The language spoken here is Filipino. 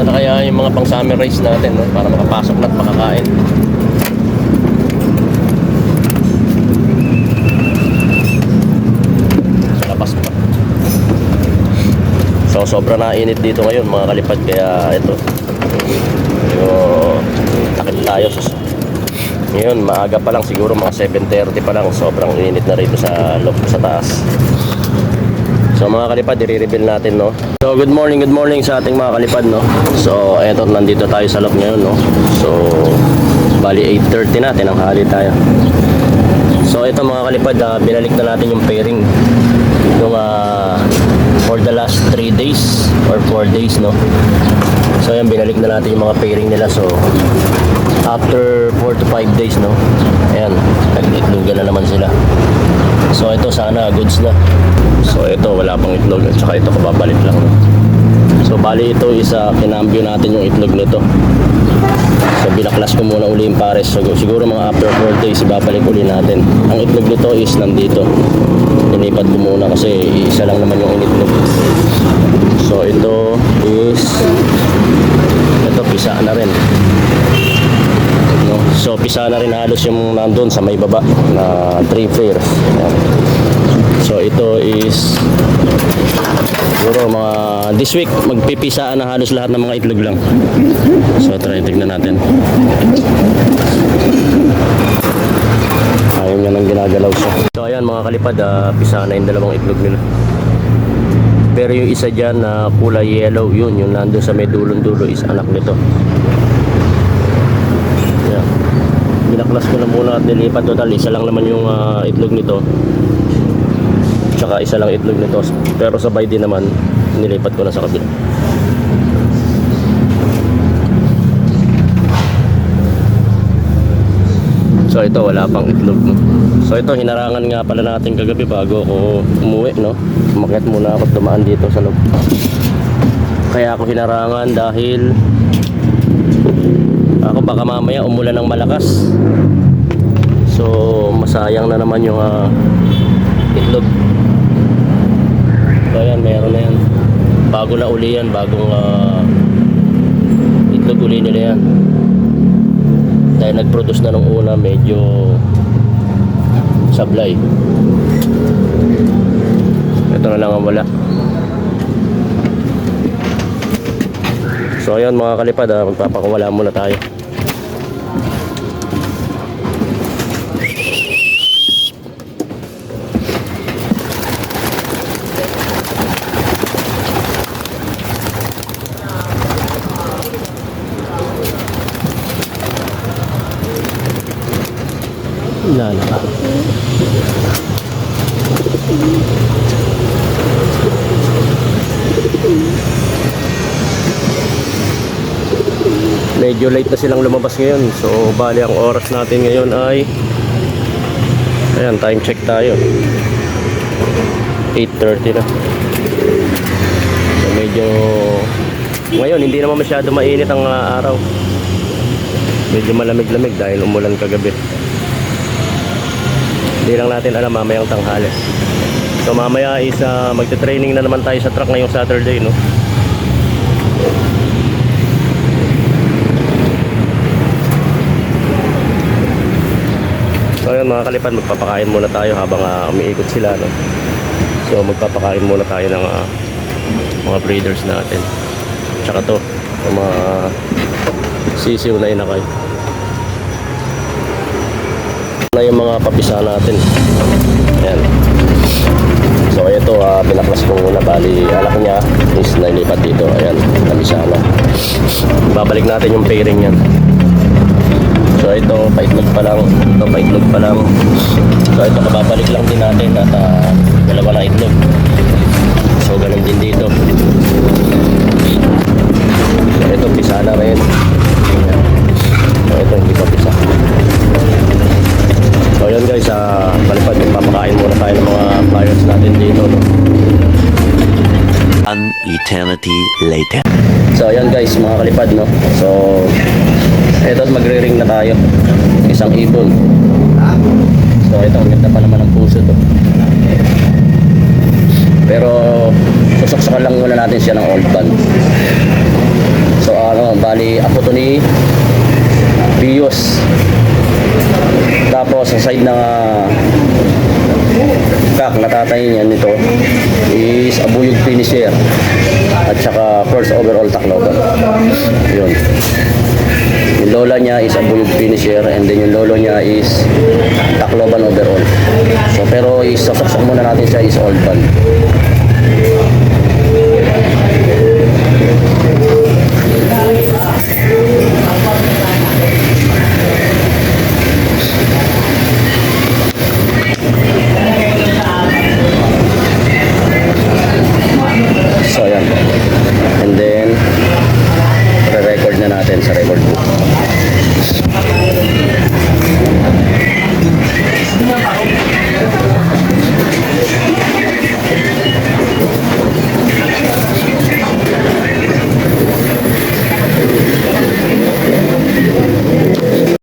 Na kaya yung mga pang summer rice natin no? para makapasok na at makakain. Sa labas pa. So sobra na init dito ngayon mga kalipad kaya ito. So takip tayo sa ngayon maaga pa lang siguro mga 7.30 pa lang sobrang init na rito sa loob sa taas. So mga kalipad, i-reveal natin no. So good morning, good morning sa ating mga kalipad no. So eto nandito tayo sa loob ngayon no. So bali 8.30 na, tinanghali tayo. So ito mga kalipad, ah, binalik na natin yung pairing yung ah, for the last 3 days or 4 days no. So yan binalik na natin yung mga pairing nila so after 4 to 5 days no. Ayan, nag-itlogan na naman sila. So ito sana goods na. So ito wala pang itlog at saka ito kababalik lang. So bali ito isa kinambyo natin yung itlog nito. So binaklas ko muna uli yung pares. So siguro mga after 4 days ibabalik uli natin. Ang itlog nito is nandito. Inipat ko muna kasi isa lang naman yung initlog. So ito is ito pisa na rin. So pisa na rin halos yung nandun sa may baba na 3 pairs. Ayan. So ito is siguro mga this week magpipisaan na halos lahat ng mga itlog lang. So try tignan natin. Ayaw niya nang ginagalaw siya. So ayan mga kalipad, ah, pisa na yung dalawang itlog nila. Pero yung isa dyan na kulay yellow, yun, yung nandun sa may dulong-dulo is anak nito. Binaklas ko na muna at nilipat total. Isa lang naman yung ah, itlog nito. Tsaka isa lang itlog nito. Pero sabay din naman, nilipat ko na sa kabila. So ito wala pang itlog no. So ito hinarangan nga pala natin kagabi bago ako umuwi no. Umakyat muna ako dumaan dito sa loob. Kaya ako hinarangan dahil ako baka mamaya umulan ng malakas. So masayang na naman yung ah, itlog. So ayan, meron na yan. Bago na uli yan, bagong ah, itlog uli nila yan dahil nag-produce na nung una medyo sablay ito na lang ang wala so ayun mga kalipad ah, magpapakawala muna tayo. Lala Medyo late na silang lumabas ngayon. So, bali ang oras natin ngayon ay Ayan, time check tayo. 8.30 na. So, medyo ngayon, hindi naman masyado mainit ang ah, araw. Medyo malamig-lamig dahil umulan kagabi. Hindi lang natin alam mamayang tanghali. So mamaya is uh, magte-training na naman tayo sa truck ngayong Saturday, no? Yun mga kalipad, magpapakain muna tayo habang uh, umiikot sila, no? So magpapakain muna tayo ng ah, mga breeders natin. Tsaka to, yung mga sisiw na inakay na yung mga papisa natin. Ayan. So ito, ah, pinaklas ko muna. Bali, alak niya is nailipat dito. Ayan, namisa na. Babalik natin yung pairing yan. So ito, paitlog pa lang. Ito, paitlog pa lang. So ito, kababalik lang din natin at ah, dalawa na itlog. So ganun din dito. So ito, pisa na rin. So ito, hindi pa pisa. So yun guys, sa palipad, magpapakain muna tayo ng mga flyers natin dito. No? An eternity later. So ayan guys, mga kalipad, no? So, eto magre-ring na tayo. Isang ibon. So ito, ang ganda pa naman ng puso to. Pero, susuksakan lang muna natin siya ng old band. So ano, bali apo to ni Bios. Tapos sa side ng ah, kak na tatay niya nito is abuyog finisher at saka first overall Tacloban. Yun. Yung lola niya is abuyog finisher and then yung lolo niya is Tacloban overall. So pero isasaksak muna natin siya is old band.